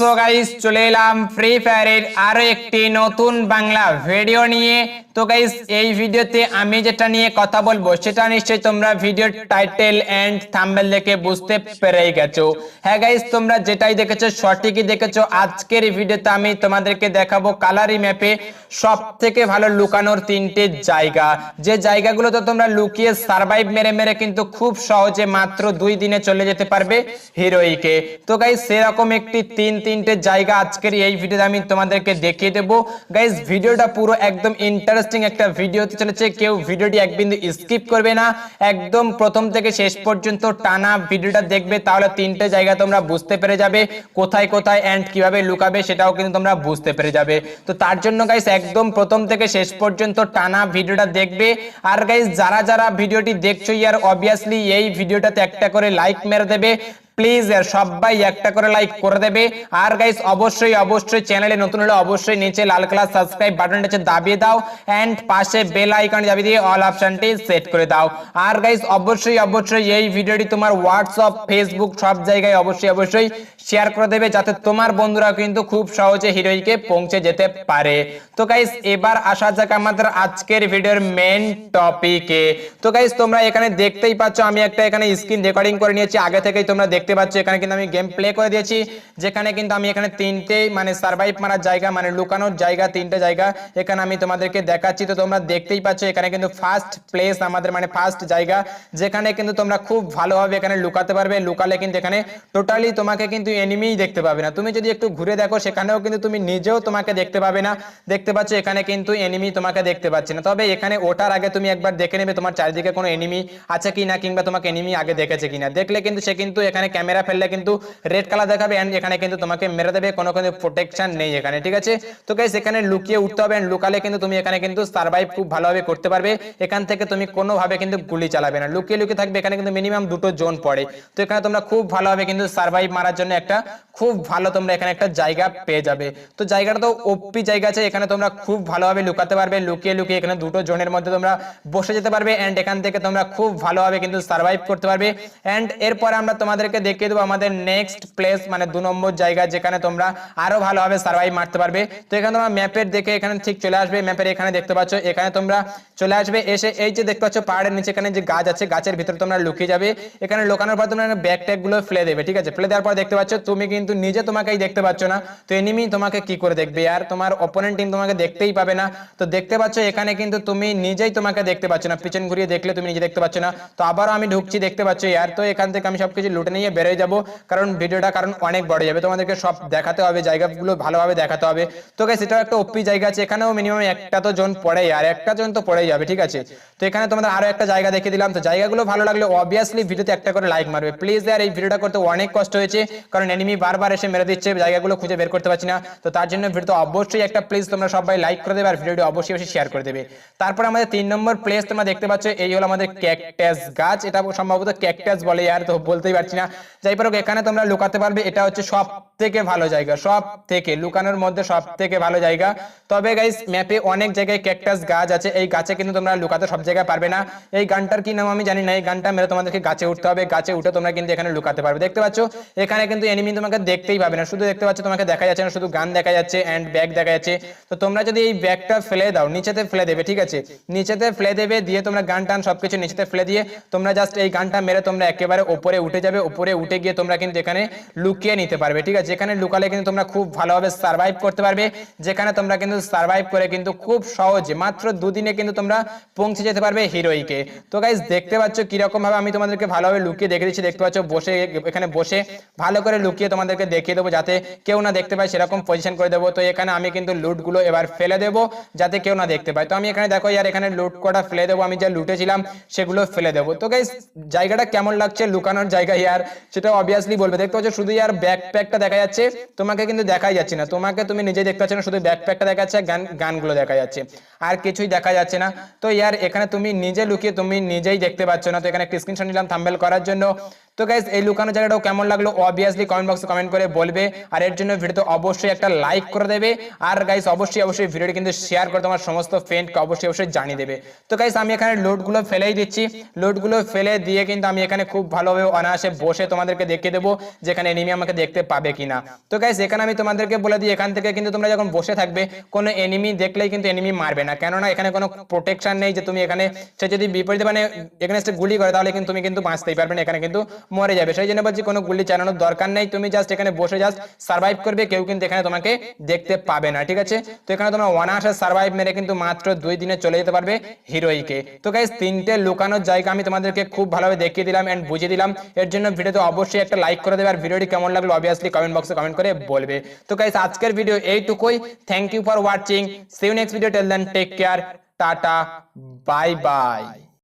So guys চলে এলাম free ফায়ারের আরও একটি নতুন বাংলা ভিডিও নিয়ে। তো গাইস এই ভিডিওতে আমি যেটা নিয়ে কথা বলব, সেটা নিশ্চয়ই তোমরা ভিডিওর টাইটেল এন্ড থাম্বনেল দেখে বুঝতে পেরেই গেছো। হ্যাঁ গাইস তোমরা যেটাই দেখেছ, সঠিকই দেখেছ, আজকের ভিডিওতে আমি তোমাদেরকে দেখাবো কালারি ম্যাপে সব থেকে ভালো লুকানোর তিনটে জায়গা। যে জায়গাগুলোতে তোমরা লুকিয়ে সার্ভাইভ মেরে মেরে কিন্তু খুব সহজে মাত্র দুই দিনে চলে যেতে পারবে হিরোইকে তো গাইস সেরকম একটি তিন তিনটে জায়গা আজকের এই ভিডিওতে আমি তোমাদেরকে দেখিয়ে দেবো। গাইস ভিডিওটা পুরো একদম ইন্টারেস্টিং একটা ভিডিও হতে চলেছে। কেউ ভিডিওটি এক বিন্দু স্কিপ করবে না। একদম প্রথম থেকে শেষ পর্যন্ত টানা ভিডিওটা দেখবে, তাহলে তিনটে জায়গা তোমরা বুঝতে পেরে যাবে। কোথায় কোথায় এন্ড কীভাবে লুকাবে সেটাও কিন্তু তোমরা বুঝতে পেরে যাবে। তো তার জন্য গাইস একদম প্রথম থেকে শেষ পর্যন্ত টানা ভিডিওটা দেখবে। আর গাইস যারা যারা ভিডিওটি দেখছ ইয়ার অবভিয়াসলি এই ভিডিওটাতে একটা করে লাইক মেরে দেবে। প্লিজ সবাই একটা করে লাইক করে দেবে। আর গাইস অবশ্যই অবশ্যই চ্যানেলে নতুন হলে অবশ্যই নিচে লাল কালার সাবস্ক্রাইব বাটনটা দাবিয়ে দাও। এন্ড পাশে বেল আইকন দাবিয়ে দিয়ে অল অপশনটি সেট করে দাও। আর গাইস অবশ্যই অবশ্যই এই ভিডিওটি তোমার হোয়াটসঅ্যাপ ফেসবুক সব জায়গায় অবশ্যই অবশ্যই শেয়ার করে দেবে যাতে তোমার বন্ধুরা কিন্তু খুব সহজে হিরোইকে পৌঁছে যেতে পারে। তো গাইস এবার আসা যাক আমাদের আজকের ভিডিওর মেন টপিকে তো গাইস তোমরা এখানে দেখতেই পাচ্ছ, আমি একটা এখানে স্ক্রিন রেকর্ডিং করে নিয়েছি। আগে থেকেই তোমরা দেখতে পাচ্ছ, এখানে কিন্তু আমি গেম প্লে করে দিয়েছি। যেখানে কিন্তু আমি এখানে তিনটে মানে সার্ভাইভ মারার জায়গা মানে লুকানোর জায়গা, তিনটে জায়গা এখানে আমি তোমাদেরকে দেখাচ্ছি। তো তোমরা দেখতেই পাচ্ছ, এখানে কিন্তু ফার্স্ট প্লেস আমাদের মানে ফার্স্ট জায়গা। যেখানে কিন্তু তোমরা খুব ভালোভাবে এখানে লুকাতে পারবে। লুকালে কিন্তু এখানে টোটালি তোমাকে কিন্তু এনিমিই দেখতে পাবে না। তুমি যদি একটু ঘুরে দেখো, সেখানেও কিন্তু তুমি নিজেও তোমাকে দেখতে পাবে না। দেখতে পাচ্ছ, এখানে কিন্তু এনিমি তোমাকে দেখতে পাচ্ছে না। তবে এখানে ওঠার আগে তুমি একবার দেখে নেবে তোমার চারিদিকে কোনো এনিমি আছে কিনা, কিংবা তোমাকে এনিমি আগে দেখেছে কিনা। দেখলে কিন্তু সে কিন্তু এখানে ক্যামেরা ফেললে কিন্তু রেড কালার দেখাবে এন্ড এখানে কিন্তু তোমাকে মেরে দেবে, কোনো কোনো প্রোটেকশন নেই এখানে, ঠিক আছে? তো গাইস এখানে লুকিয়ে উঠতে হবে and লুকালে কিন্তু তুমি এখানে কিন্তু সার্ভাইভ খুব ভালোভাবে করতে পারবে। এখান থেকে তুমি কোনোভাবে কিন্তু গুলি চালাবে না। লুকিয়ে লুকিয়ে থাকবে, এখানে কিন্তু মিনিমাম দুটো জোন পড়ে। তো এখানে তোমরা খুব ভালোভাবে কিন্তু সার্ভাইভ মারার জন্য একটা খুব ভালো তোমরা এখানে একটা জায়গা পেয়ে যাবে। তো জায়গাটা তো ওপি জায়গা আছে, এখানে তোমরা খুব ভালোভাবে লুকাতে পারবে, লুকিয়ে লুকিয়ে এখানে দুটো জোনের মধ্যে তোমরা বসে যেতে পারবে এন্ড এখান থেকে তোমরা খুব ভালোভাবে কিন্তু সার্ভাইভ করতে পারবে। এন্ড এরপরে আমরা তোমাদেরকে দেখিয়ে দেবো আমাদের নেক্সট প্লেস মানে দু নম্বর জায়গা যেখানে তোমরা আরও ভালোভাবে সার্ভাইভ মারতে পারবে। তো এখানে তোমরা ম্যাপের দেখে এখানে ঠিক চলে আসবে ম্যাপের এখানে দেখতে পাচ্ছ, এখানে তোমরা চলে আসবে, এসে এই যে দেখতে পাচ্ছ পাহাড়ের নিচে এখানে যে গাছ আছে, গাছের ভিতরে তোমরা লুকিয়ে যাবে। এখানে লুকানোর পর তোমরা ব্যাগ ট্যাগগুলো ফেলে দেবে, ঠিক আছে? ফেলে দেওয়ার পর দেখতে পাচ্ছ, তুমি কিন্তু নিজে তোমাকেই দেখতে পাচ্ছ না। তো এনিমি তোমাকে কি করে দেখবে আর? তোমার অপোনেন্ট টিম তোমাকে দেখতেই পাবে না। তো দেখতে পাচ্ছ, এখানে কিন্তু তুমি নিজেই তোমাকে দেখতে পাচ্ছ না। পিছন ঘুরিয়ে দেখলে তুমি নিজে দেখতে পাচ্ছ না। তো আবারও আমি ঢুকছি, দেখতে পাচ্ছ, ইয়ার। তো এখান থেকে আমি সবকিছু লুটে নিয়ে বেরোয় যাব। কারণ ভিডিওটা কারণ অনেক বড় যাবে। তোমাদেরকে সব দেখাতে হবে, জায়গাগুলো ভালোভাবে দেখাতে হবে। তো গাইস এটাও একটা ওপি জায়গা আছে। এখানেও মিনিমাম একটা তো জোন পড়ে আর একটা জোন তো পড়েই যাবে, ঠিক আছে? তো এখানে তোমাদের আরও একটা জায়গা দেখে দিলাম। তো জায়গাগুলো ভালো লাগলে অবভিয়াসলি ভিডিওতে একটা করে লাইক মারবে। প্লিজ আর এই ভিডিওটা করতে অনেক কষ্ট হয়েছে। কারণ এনিমি বারবার এসে মেরে দিচ্ছে, জায়গাগুলো খুঁজে বের করতে পারছি না। তো তার জন্য ভিডিও অবশ্যই একটা প্লিজ তোমরা সবাই লাইক করে দেবে আর ভিডিওটি অবশ্যই অবশ্যই শেয়ার করে দেবে। তারপর আমাদের তিন নম্বর প্লেস তোমরা দেখতে পাচ্ছ, এই হলো আমাদের ক্যাকটাস গাছ। এটা সম্ভবত ক্যাকটাস বলে আর তো বলতেই পারছি না। যাই পারো এখানে তোমরা লুকাতে পারবে, এটা হচ্ছে সব থেকে ভালো জায়গা সব থেকে লুকানোর মধ্যে সব থেকে ভালো জায়গা। তবে গাইস ম্যাপে অনেক জায়গায় ক্যাকটাস গাছ আছে, এই গাছে কিন্তু তোমরা লুকাতে সব জায়গায় পারবে না। এই গানটার কি নাম আমি জানি না, এই গানটা মেরে তোমাদেরকে গাছে উঠতে হবে, গাছে উঠে তোমরা কিন্তু এখানে লুকাতে পারবে। দেখতে পাচ্ছ? এখানে কিন্তু এনিমি তোমাকে দেখতেই পাবে না, শুধু দেখতে পাচ্ছ তোমাকে দেখা যাচ্ছে না, শুধু গান দেখা যাচ্ছে এন্ড ব্যাগ দেখা যাচ্ছে। তো তোমরা যদি এই ব্যাগটা ফেলে দাও, নিচেতে ফেলে দেবে, ঠিক আছে? নিচেতে ফেলে দেবে, দিয়ে তোমরা গান টান সবকিছু নিচেতে ফেলে দিয়ে তোমরা জাস্ট এই গানটা মেরে তোমরা একেবারে উপরে উঠে যাবে উপরে উঠে গিয়ে তোমরা কিন্তু এখানে লুকিয়ে নিতে পারবে, ঠিক আছে? এখানে লুকালে কিন্তু তোমরা খুব ভালোভাবে সার্ভাইভ করতে পারবে, যেখানে তোমরা কিন্তু সার্ভাইভ করে কিন্তু খুব সহজে, মাত্র দুদিনে কিন্তু তোমরা পৌঁছে যেতে পারবে হিরোইকে তো গাইজ দেখতে পাচ্ছ কীরকম ভাবে আমি তোমাদেরকে ভালোভাবে লুকিয়ে দেখে দিচ্ছি, দেখতে পাচ্ছ বসে, এখানে বসে ভালো করে লুকিয়ে তোমাদেরকে দেখিয়ে দেবো, যাতে কেউ না দেখতে পায় সেরকম পজিশন করে দেবো। তো এখানে আমি কিন্তু লুটগুলো এবার ফেলে দেবো, যাতে কেউ না দেখতে পায়। তো আমি এখানে দেখো, ইয়ার এখানে লুট কটা ফেলে দেবো, আমি যা লুটেছিলাম সেগুলো ফেলে দেবো। তো গাইজ জায়গাটা কেমন লাগছে? লুকানোর জায়গা, ইয়ার সেটা অবভিয়াসলি বলবে। দেখতে পাচ্ছ শুধু আর ব্যাকপ্যাকটা দেখা যাচ্ছে। তোমাকে কিন্তু দেখাই যাচ্ছে না। তোমাকে তুমি নিজে দেখতে পাচ্ছ না শুধু ব্যাকপ্যাকটা দেখা যাচ্ছে গান, গানগুলো দেখা যাচ্ছে। আর কিছুই দেখা যাচ্ছে না। তো ইয়ার, এখানে তুমি নিজে লুকিয়ে তুমি নিজেই দেখতে পাচ্ছ না। তো এখানে একটা স্ক্রিনশট নিলাম থাম্বেল করার জন্য। তো গাইস এই লুকানো জায়গাটাও কেমন লাগল? অবভিয়াসলি কমেন্ট বক্সে কমেন্ট করে বলবে। আর এর জন্য ভিডিওতে অবশ্যই একটা লাইক করে দেবে। আর গাইস অবশ্যই অবশ্যই ভিডিওটি কিন্তু শেয়ার করে তোমার সমস্ত ফ্রেন্ডকে অবশ্যই অবশ্যই জানিয়ে দেবে। তো গাইস আমি এখানে লোডগুলো ফেলেই দিচ্ছি। লোডগুলো ফেলে দিয়ে কিন্তু আমি এখানে খুব ভালোভাবে অনায়াসে বসে তোমাদেরকে দেখিয়ে দেবো যেখানে এনিমি আমাকে দেখতে পাবে কিনা। তো গাইস এখানে আমি তোমাদেরকে বলে দিই, এখান থেকে কিন্তু তোমরা যখন বসে থাকবে, কোনো এনিমি দেখলেই কিন্তু এনিমি মারবে না। কেননা এখানে কোনো প্রোটেকশন নেই যে তুমি এখানে, সে যদি বিপরীতে মানে এখানে গুলি করে, তাহলে কিন্তু তুমি কিন্তু বাঁচতেই পারবে না। এখানে কিন্তু মরে যাবে। সেই জন্য বলছি, কোনো গুলি চালানোর দরকার নেই। তুমি জাস্ট এখানে বসে জাস্ট সার্ভাইভ করবে। কেউ কিন্তু এখানে তোমাকে দেখতে পাবে না, ঠিক আছে? তো এখানে তোমরা অনায়াসে সার্ভাইভ মেরে কিন্তু মাত্র দুই দিনে চলে যেতে পারবে হিরোইকে। তো গাইস তিনটে লুকানোর জায়গা আমি তোমাদেরকে খুব ভালোভাবে দেখিয়ে দিলাম অ্যান্ড বুঝিয়ে দিলাম। এর জন্য ভিডিওতে অবশ্যই একটা লাইক করে দেবে। আর ভিডিওটি কেমন লাগল অবভিয়াসলি কমেন্ট বক্সে কমেন্ট করে বলবে। তো গাইস আজকের ভিডিও এইটুকুই। Thank you for watching see you next video till then take care tata. Bye bye